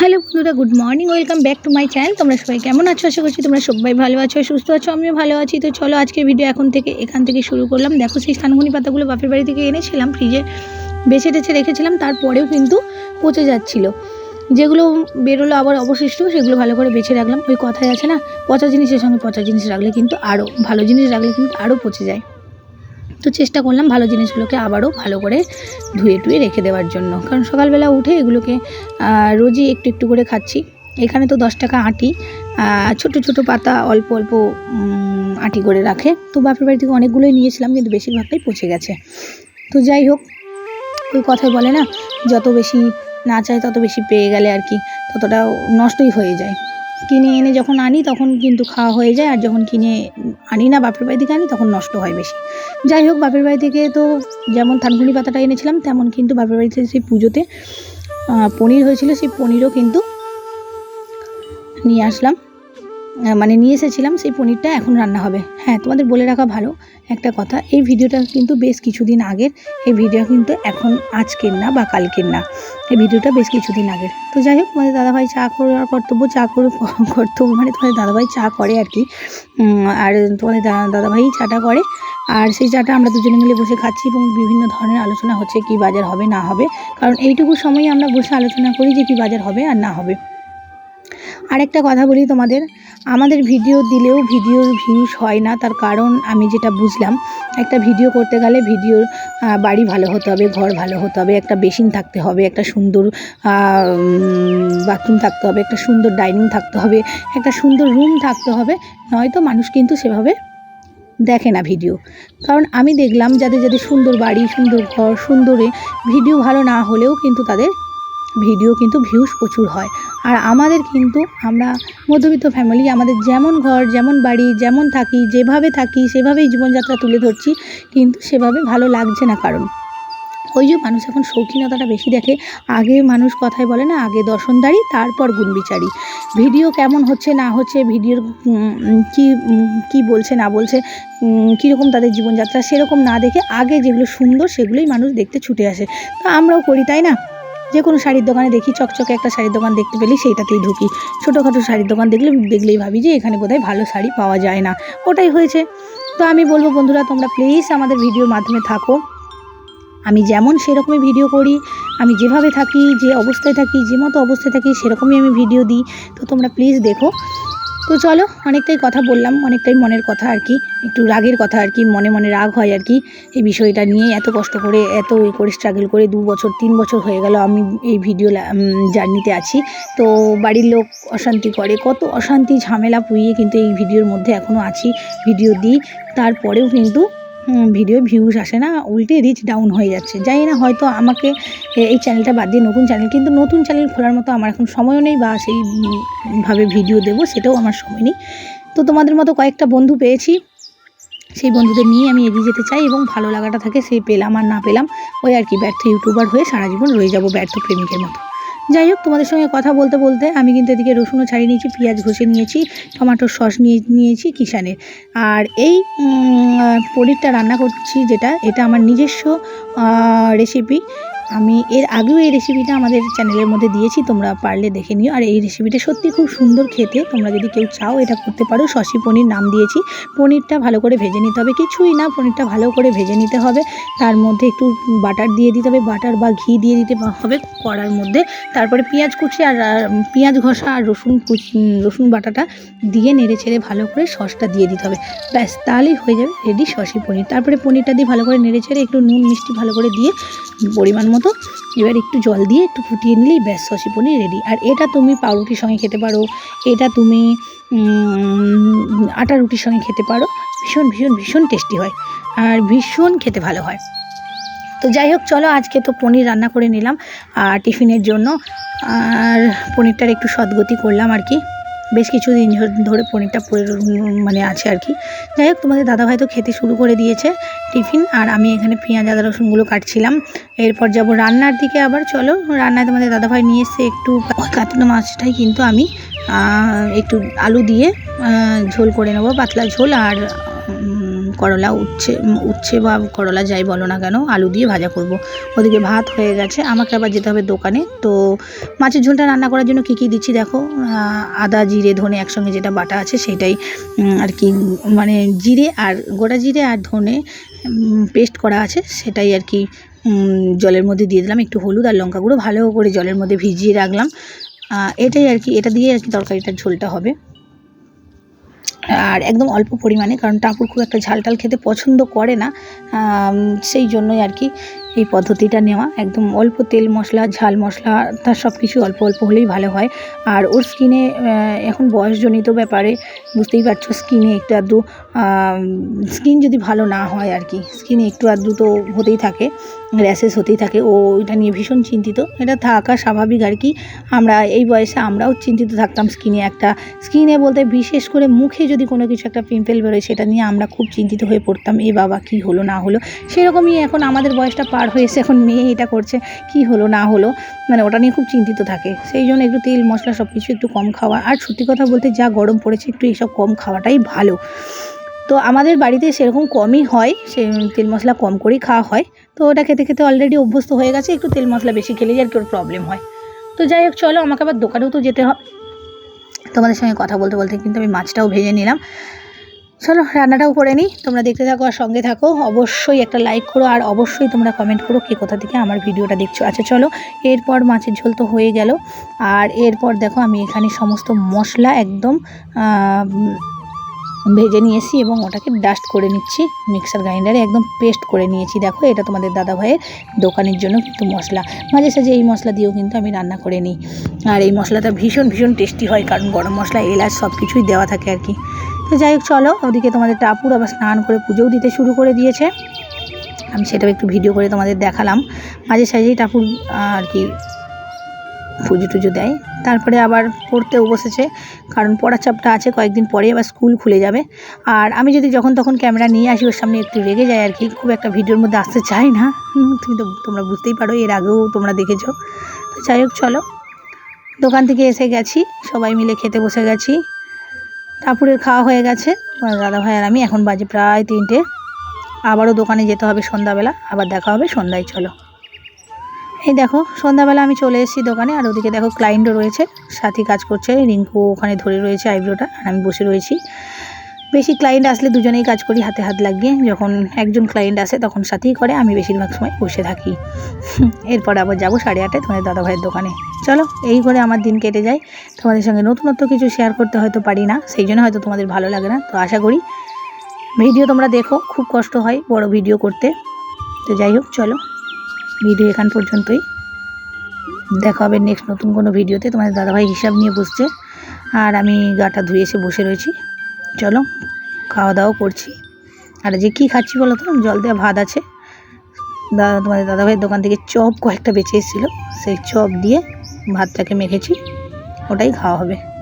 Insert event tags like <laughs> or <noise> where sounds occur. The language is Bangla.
হ্যালো বন্ধুরা, good morning, welcome back to my channel. তোমরা সবাই কেমন আছো? আশা করছি তোমরা সবাই ভালো আছো সুস্থ আছো, আমিও ভালো আছি। তো চলো আজকের ভিডিও এখন থেকে, এখান থেকে শুরু করলাম। দেখো সেই স্থানগুনি পাতাগুলো বাপের বাড়ি থেকে এনেছিলাম, ফ্রিজে বেছে টেছে রেখেছিলাম, তারপরেও কিন্তু পচে যাচ্ছিল। যেগুলো বেরোলো আবার অবশিষ্ট, সেগুলো ভালো করে বেছে রাখলাম। ওই কথায় আছে না, পচা জিনিসের সঙ্গে পচা জিনিস রাখলে কিন্তু আরও ভালো জিনিস রাখলে কিন্তু আরও পচে যায়। তো চেষ্টা করলাম ভালো জিনিসগুলোকে আবারও ভালো করে ধুয়ে টুয়ে রেখে দেওয়ার জন্য। কারণ সকালবেলা উঠে এগুলোকে রোজই একটু একটু করে খাচ্ছি। এখানে তো দশ টাকা আটি ছোট ছোট পাতা অল্প অল্প আটি করে রাখে। তো বাপের বাড়ি থেকে অনেকগুলোই নিয়েছিলাম, কিন্তু বেশিরভাগটাই পচে গেছে। তো যাই হোক, ওই কথাই বলে না, যত বেশি না চায় তত বেশি পেয়ে গেলে আর কি ততটা নষ্টই হয়ে যায়। কিনে এনে যখন আনি, তখন কিন্তু খাওয়া হয়ে যায়। আর যখন কিনে আনি না, বাপের বাড়ি থেকে আনি, তখন নষ্ট হয় বেশি। যাই হোক, বাপের বাড়ি থেকে তো যেমন থানকুনি পাতাটা এনেছিলাম, তেমন কিন্তু বাপের বাড়িতে সেই পুজোতে পনির হয়েছিল, সেই পনিরও কিন্তু নিয়ে আসলাম। মানে নিয়ে এসেছিলাম, সেই পনিরটা এখন রান্না হবে। হ্যাঁ তোমাদের বলে রাখা ভালো। একটা কথা, এই ভিডিওটা কিন্তু বেশ কিছুদিন আগের। এই ভিডিও কিন্তু এখন আজকের না বা কালকের না। এই ভিডিওটা বেশ কিছুদিন আগের। তো যাই হোক, তোমাদের দাদাভাই চা করার কর্তব্য, চা করে <laughs> কর্তব্য মানে তোমাদের দাদাভাই চা করে আর কি। আর তোমাদের দাদাভাই চাটা করে। আর সেই চাটা আমরা দুজনে মিলে বসে খাচ্ছি এবং বিভিন্ন ধরনের আলোচনা হচ্ছে কি বাজার হবে, না হবে। কারণ এইটুকু সময় আমরা বসে আলোচনা করি যে কি বাজার হবে আর না হবে। আর একটা কথা বলি তোমাদের। আমাদের ভিডিও দিলেও ভিডিওর ভিউজ হয় না, তার কারণ আমি যেটা বুঝলাম, একটা ভিডিও করতে গেলে ভিডিওর বাড়ি ভালো হতে হবে, ঘর ভালো হতে হবে, একটা বেসিন থাকতে হবে, একটা সুন্দর বাথরুম থাকতে হবে, একটা সুন্দর ডাইনিং থাকতে হবে, একটা সুন্দর রুম থাকতে হবে, নয়তো মানুষ কিন্তু সেভাবে দেখে না ভিডিও কারণ আমি দেখলাম যাদের যাদের সুন্দর বাড়ি, সুন্দর ঘর, সুন্দরে ভিডিও ভালো না হলেও কিন্তু তাদের ভিডিও কিন্তু ভিউজ প্রচুর হয়। আর আমাদের কিন্তু আমরা মধ্যবিত্ত ফ্যামিলি আমাদের যেমন ঘর, যেমন বাড়ি, যেমন থাকি, যেভাবে থাকি, সেভাবেই জীবনযাত্রা তুলে ধরছি, কিন্তু সেভাবে ভালো লাগছে না কারণ ওই যে মানুষ এখন শৌখিনতাটা বেশি দেখে, আগে মানুষ কথায় বলে না, আগে দর্শনদারি তারপর গুণবিচারী। ভিডিও কেমন হচ্ছে, না হচ্ছে, ভিডিওর কি কি বলছে, না বলছে কীরকম তাদের জীবনযাত্রা, সেরকম না দেখে আগে যেগুলো সুন্দর, সেগুলোই মানুষ দেখতে ছুটে আসে। তো আমরাও করি, তাই না? যে কোনো শাড়ির দোকানে দেখি, চকচকে একটা শাড়ির দোকান দেখতে পেলে সেইটাতেই ঢুকি। ছোটোখাটো শাড়ির দোকান দেখলে দেখলেই ভাবি যে এখানে বোধহয় ভালো শাড়ি পাওয়া যায় না। ওটাই হয়েছে। তো আমি বলব, বন্ধুরা, তোমরা প্লিজ আমাদের ভিডিওর মাধ্যমে থাকো। আমি যেমন সেরকমই ভিডিও করি। আমি যেভাবে থাকি, যে অবস্থায় থাকি, যে মতো অবস্থায় থাকি, সেরকমই আমি ভিডিও দিই। তো তোমরা প্লিজ দেখো। তো চলো, অনেকটাই কথা বললাম, অনেকটাই মনের কথা আর কি, একটু রাগের কথা আর কি, মনে মনে রাগ হয় আর কি, এই বিষয়টা নিয়ে এত কষ্ট করে, এত এ করে স্ট্রাগল করে দু বছর, তিন বছর হয়ে গেল আমি এই ভিডিও জার্নিতে আছি। তো বাড়ির লোক অশান্তি করে, কত অশান্তি ঝামেলা পুইয়ে কিন্তু এই ভিডিওর মধ্যে এখনও আছি ভিডিও দিই। তারপরেও কিন্তু ভিডিও ভিউজ আসে না, উল্টে রিচ ডাউন হয়ে যাচ্ছে। জানি না হয়তো আমাকে এই চ্যানেলটা বাদ দিয়ে নতুন চ্যানেল কিন্তু নতুন চ্যানেল খোলার মতো আমার এখন সময়ও নেই বা সেইভাবে ভিডিও দেবো, সেটাও আমার সময় নেই। তো তোমাদের মতো কয়েকটা বন্ধু পেয়েছি। সেই বন্ধুদের নিয়ে আমি এগিয়ে যেতে চাই এবং ভালো লাগাটা থাকে, সেই পেলাম আর না পেলাম, ওই আর কি ব্যর্থ ইউটিউবার হয়ে সারা জীবন রয়ে যাব ব্যর্থ প্রেমিকের মতো। যাই হোক, তোমাদের সঙ্গে কথা বলতে বলতে আমি কিন্তু এদিকে রসুনও ছাড়িয়ে নিয়েছি, পেঁয়াজ ঘষে নিয়েছি টমাটোর সস নিয়ে নিয়েছি কিষানের। আর এই পনিরটা রান্না করছি যেটা, এটা আমার নিজস্ব রেসিপি আমি এর আগেও এই রেসিপিটা আমাদের চ্যানেলের মধ্যে দিয়েছি, তোমরা পারলে দেখে নিও। আর এই রেসিপিটা সত্যি খুব সুন্দর খেতে। তোমরা যদি কেউ চাও এটা করতে পারো, শশি পনির নাম দিয়েছি। পনিরটা ভালো করে ভেজে নিতে হবে, কিছুই না, পনিরটা ভালো করে ভেজে নিতে হবে। তার মধ্যে একটু বাটার দিয়ে দিতে হবে, বাটার বা ঘি দিয়ে দিতে হবে কড়ার মধ্যে। তারপরে পেঁয়াজ কুচি আর পেঁয়াজ ঘষা আর রসুন রসুন বাটাটা দিয়ে নেড়ে ছেড়ে ভালো করে সসটা দিয়ে দিতে হবে। ব্যাস, তাহলেই হয়ে যাবে রেডি শশি পনির। তারপরে পনিরটা দিয়ে ভালো করে নেড়ে ছেড়ে একটু নুন, মিষ্টি ভালো করে দিয়ে পরিমাণ মতো এবার একটু জল দিয়ে একটু ফুটিয়ে নিলেই ব্যাস শশি পনির রেডি আর এটা তুমি পাউরুটির সঙ্গে খেতে পারো। এটা তুমি আটা রুটির সঙ্গে খেতে পারো। ভীষণ ভীষণ ভীষণ টেস্টি হয়। আর ভীষণ খেতে ভালো হয়। তো যাই হোক, চলো আজকে তো পনির রান্না করে নিলাম। আর টিফিনের জন্য আর পনিরটার একটু সদ্গতি করলাম আর কি। বেশ কিছুদিন ধরে পনিরটা পড়ে মানে আছে আর কি। যাই হোক, তোমাদের দাদাভাই তো খেতে শুরু করে দিয়েছে টিফিন, আর আমি এখানে পেঁয়াজ, আদা রসুনগুলো কাটছিলাম। এরপর যাব রান্নার দিকে আবার, চলো রান্নায় তোমাদের দাদাভাই নিয়ে এসে একটু কাতলো মাছটাই কিন্তু আমি একটু আলু দিয়ে ঝোল করে নেব, পাতলা ঝোল আর করলা উচ্ছে উচ্ছে বা করলা যাই বলো না কেন, আলু দিয়ে ভাজা করব। ওদিকে ভাত হয়ে গেছে, আমাকে আবার যেতে হবে দোকানে। তো মাছের ঝোলটা রান্না করার জন্য কী কী দিচ্ছি দেখো? আদা, জিরে, ধনে একসঙ্গে যেটা বাটা আছে সেটাই আর কি মানে জিরে আর গোটা জিরে আর ধনে পেস্ট করা আছে সেটাই আর কি জলের মধ্যে দিয়ে দিলাম। একটু হলুদ আর লঙ্কা গুঁড়ো ভালো করে জলের মধ্যে ভিজিয়ে রাখলাম। এটাই আর কি, এটা দিয়ে আর কি তরকারিটার ঝোলটা হবে। আর একদম অল্প পরিমাণে, কারণ টাপুর খুব একটা ঝাল টাল খেতে পছন্দ করে না। সেই জন্যই আর কি এই পদ্ধতিটা নেওয়া। একদম অল্প তেল মশলা, ঝাল মশলা তার সব কিছু অল্প অল্প হলেই ভালো হয়। আর ওর স্কিনে এখন বয়সজনিত ব্যাপারে বুঝতেই পারছ স্কিনে একটু আধটু স্কিন যদি ভালো না হয় আর কি স্কিনে একটু আধটু তো হতেই থাকে। র্যাশেস হতেই থাকে। ও এটা নিয়ে ভীষণ চিন্তিত। এটা থাকা স্বাভাবিক আর কি। আমরা এই বয়সে আমরাও চিন্তিত থাকতাম স্কিনে একটা। স্কিনে বলতে বিশেষ করে মুখে যদি কোনো কিছু একটা পিম্পল বেরোয়, সেটা নিয়ে আমরা খুব চিন্তিত হয়ে পড়তাম, এ বাবা, কী হলো, না হলো? সেরকমই এখন আমাদের বয়সটা পার হয়েছে, এখন মেয়ে এটা করছে, কি হলো, না হলো? মানে ওটা নিয়ে খুব চিন্তিত থাকে। সেই জন্য একটু তেল, মশলা সব কিছু একটু কম খাওয়া। আর সত্যি কথা বলতে যা গরম পড়েছে, একটু এইসব কম খাওয়াটাই ভালো। তো আমাদের বাড়িতে সেরকম কমই হয়, সে তেল মশলা কম করেই খাওয়া হয়। তো ওটা খেতে খেতে অলরেডি অভ্যস্ত হয়ে গেছে, একটু তেল মশলা বেশি খেলেই আর কি ওর প্রবলেম হয়। তো যাই হোক, চলো আমাকে আবার দোকানেও তো যেতে হবে। তোমাদের সঙ্গে কথা বলতে বলতে কিন্তু আমি মাছটাও ভেজে নিলাম। চলো, রান্নাটাও করে নিই। তোমরা দেখতে থাকো আর সঙ্গে থাকো। অবশ্যই একটা লাইক করো আর অবশ্যই তোমরা কমেন্ট করো কে কোথা থেকে আমার ভিডিওটা দেখছ। আচ্ছা চলো, এরপর মাছের ঝোল তো হয়ে গেল। আর এরপর দেখো আমি এখানে সমস্ত মশলা একদম ভেজে নিয়েছি এবং ওটাকে ডাস্ট করে নিচ্ছি। মিক্সার গ্রাইন্ডারে একদম পেস্ট করে নিয়েছি। দেখো, এটা তোমাদের দাদা ভাইয়ের দোকানের জন্য কিন্তু মশলা। মাঝে সাঝে এই মশলা দিয়েও কিন্তু আমি রান্না করে নিই। আর এই মশলাটা ভীষণ ভীষণ টেস্টি হয়, কারণ গরম মশলা, এলাচ সব কিছুই দেওয়া থাকে আর কি। তো যাই হোক, চলো, ওদিকে তোমাদের টাপুর আবার স্নান করে পুজোও দিতে শুরু করে দিয়েছে। আমি সেটাও একটু ভিডিও করে তোমাদের দেখালাম। মাঝে সাঝেই টাপুর আর কি পুজো টুজো দেয়। তারপরে আবার পড়তেও বসেছে, কারণ পড়ার চাপটা আছে, কয়েকদিন পরে আবার স্কুল খুলে যাবে। আর আমি যদি যখন তখন ক্যামেরা নিয়ে আসি, ওর সামনে একটু রেগে যায় আর কি, খুব একটা ভিডিওর মধ্যে আসতে চাই না। তুমি তো, তোমরা বুঝতেই পারো, এর আগেও তোমরা দেখেছ। তো যাই হোক, চলো। দোকান থেকে এসে গেছি, সবাই মিলে খেতে বসে গেছি। টাপুরের খাওয়া হয়ে গেছে, তোমার দাদা ভাই আর আমি, এখন বাজে প্রায় তিনটে। আবারও দোকানে যেতে হবে সন্ধ্যাবেলা, আবার দেখা হবে সন্ধ্যায়, চলো। এই দেখো, সন্ধ্যাবেলা আমি চলে এসেছি দোকানে, আর ওদিকে দেখো ক্লায়েন্টও রয়েছে। সাথী কাজ করছে, রিঙ্কু ওখানে ধরে রয়েছে আইব্রোটা, আর আমি বসে রয়েছি। বেশি ক্লায়েন্ট আসলে দুজনেই কাজ করি, হাতে হাত লাগিয়ে। যখন একজন ক্লায়েন্ট আসে, তখন সাথেই করে, আমি বেশিরভাগ সময় বসে থাকি। এরপর আবার যাব সাড়ে আটটায় তোমাদের দাদা ভাইয়ের দোকানে। চলো, এই করে আমার দিন কেটে যায়। তোমাদের সঙ্গে নতুনত্ব কিছু শেয়ার করতে হয়তো পারি না, সেই জন্য হয়তো তোমাদের ভালো লাগে না। তো আশা করি ভিডিও তোমরা দেখো, খুব কষ্ট হয় বড় ভিডিও করতে। তো যাই হোক, চলো। ভিডিও এখান পর্যন্তই। দেখা হবে নেক্সট নতুন কোনো ভিডিওতে। তোমাদের দাদাভাই হিসাব নিয়ে বসছে। আর আমি গাটা ধুয়ে এসে বসে রয়েছি। চলো খাওয়া দাওয়া করছি। আর যে কী খাচ্ছি বলো তো? জল দেওয়া ভাত আছে। দাদা তোমাদের দাদাভাইয়ের দোকান থেকে চপ কয়েকটা বেঁচে এসেছিল। সেই চপ দিয়ে ভাতটাকে মেখেছি। ওটাই খাওয়া হবে।